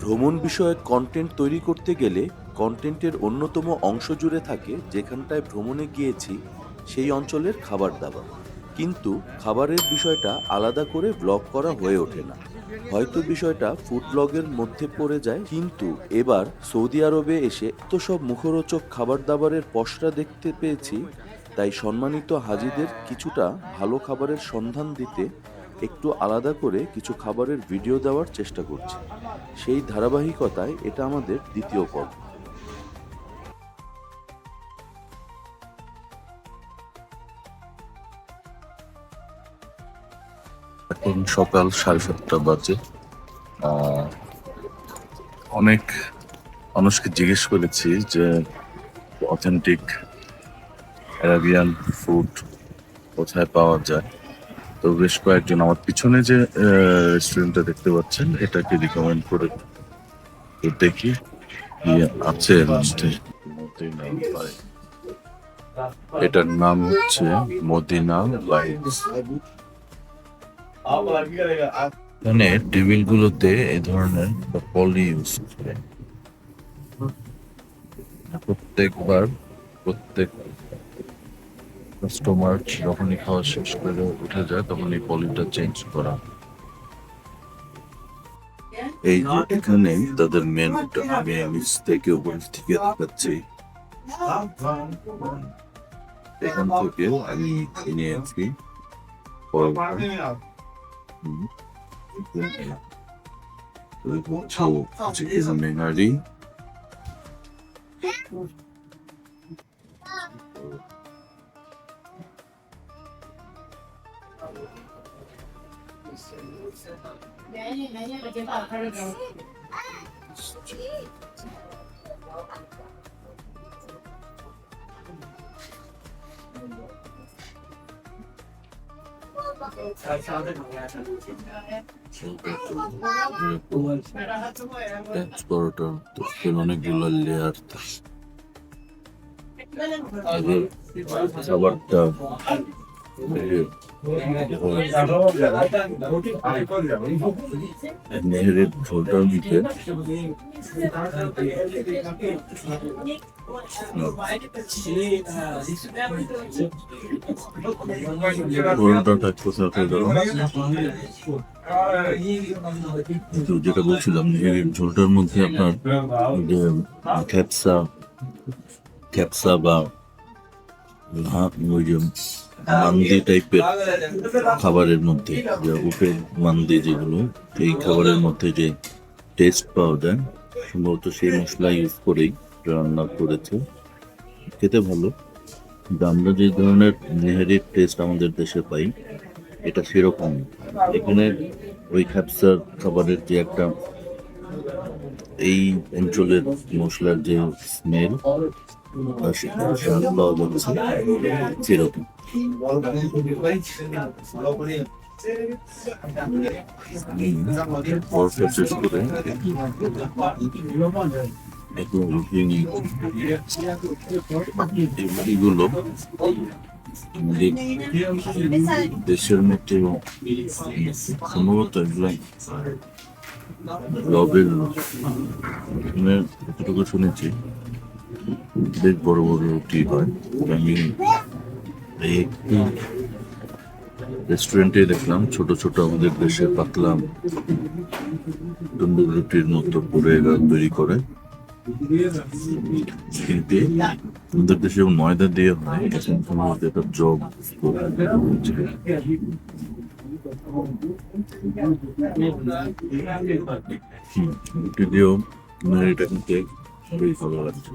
ভ্রমণ বিষয়ক কন্টেন্ট তৈরি করতে গেলে কন্টেন্টের অন্যতম অংশ জুড়ে থাকে যেখানটায় ভ্রমণে গিয়েছি, সেই অঞ্চলের খাবার দাবার। কিন্তু খাবারের বিষয়টা আলাদা করে ব্লগ করা হয়ে ওঠে না। হয়তো বিষয়টা ফুড ব্লগের মধ্যে পড়ে যায়, কিন্তু এবার সৌদি আরবে এসে এত সব মুখরোচক খাবার দাবারের পসরা দেখতে পেয়েছি, তাই সম্মানিত হাজিদের কিছুটা ভালো খাবারের সন্ধান দিতে একটু আলাদা করে কিছু খাবারের ভিডিও দেওয়ার চেষ্টা করছি। সেই ধারাবাহিকতায় এটা আমাদের দ্বিতীয় পর্ব। এখন সকাল সাড়ে সাতটা বাজে। অনেক মানুষকে জিজ্ঞেস করেছি যে অথেন্টিক অ্যারাবিয়ান ফুড কোথায় পাওয়া যায়। তো বেশ কয়েকজন আমার পিছনে যে রেস্টুরেন্টটা দেখতে পাচ্ছেন, এটাকে রিকমেন্ড করে তো দেখি আছে এটার নাম হচ্ছে মদিনা এখানে টেবিল গুলোতে এই ধরনের পলি ইউজ করে। প্রত্যেকবার প্রত্যেক কাস্টমার যখনই খাওয়া শেষ করে উঠে যায় তখন এই পলিটা চেঞ্জ করা। এই যে এখানে তাদের মেনুটা আমি নিচ থেকে উপর থেকে দেখাচ্ছি এখান থেকে আমি পরোটা chicken nehari পেঁয়াজ পরোটা তো এর অনেকগুলো লেয়ার আগে খাবারটা নেহেরের ঝোলটার দিকে পরোটাটা কোথাও গেল কিন্তু যেটা বলছিলাম নেহেরের ঝোলটার মধ্যে আপনার যে ক্যাপসা ক্যাপসা বা হা- ওই যে মান্দি টাইপের খাবারের মধ্যে, যে উপে মান্দি যেগুলো, এই খাবারের মধ্যে যে টেস্ট পাওয়া যায়, সম্ভবত সেই মশলা ইউজ করেই রান্না করেছে। খেতে ভালো। আমরা যে ধরনের নেহারির টেস্ট আমাদের দেশে পাই, এটা সেরকম এখানে ওই খ্যাপসার খাবারের যে একটা এই অঞ্চলের মশলার যে স্মেল দেশের মধ্যে সম্ভবত এগুলো লবের যতটুকু শুনেছি বেশ বড় বড় রুটি হয়। আমি এই একটু রেস্টুরেন্টে দেখলাম, ছোট ছোট আমাদের দেশে পাতলা তন্দুর রুটির মতো করে এরা তৈরি করে। কিন্তু আমাদের দেশে ময়দা দিয়ে হয় এখন সম্ভবত এটা জব রুটি মানে এটা কিন্তু বেশ ভালো লাগছে।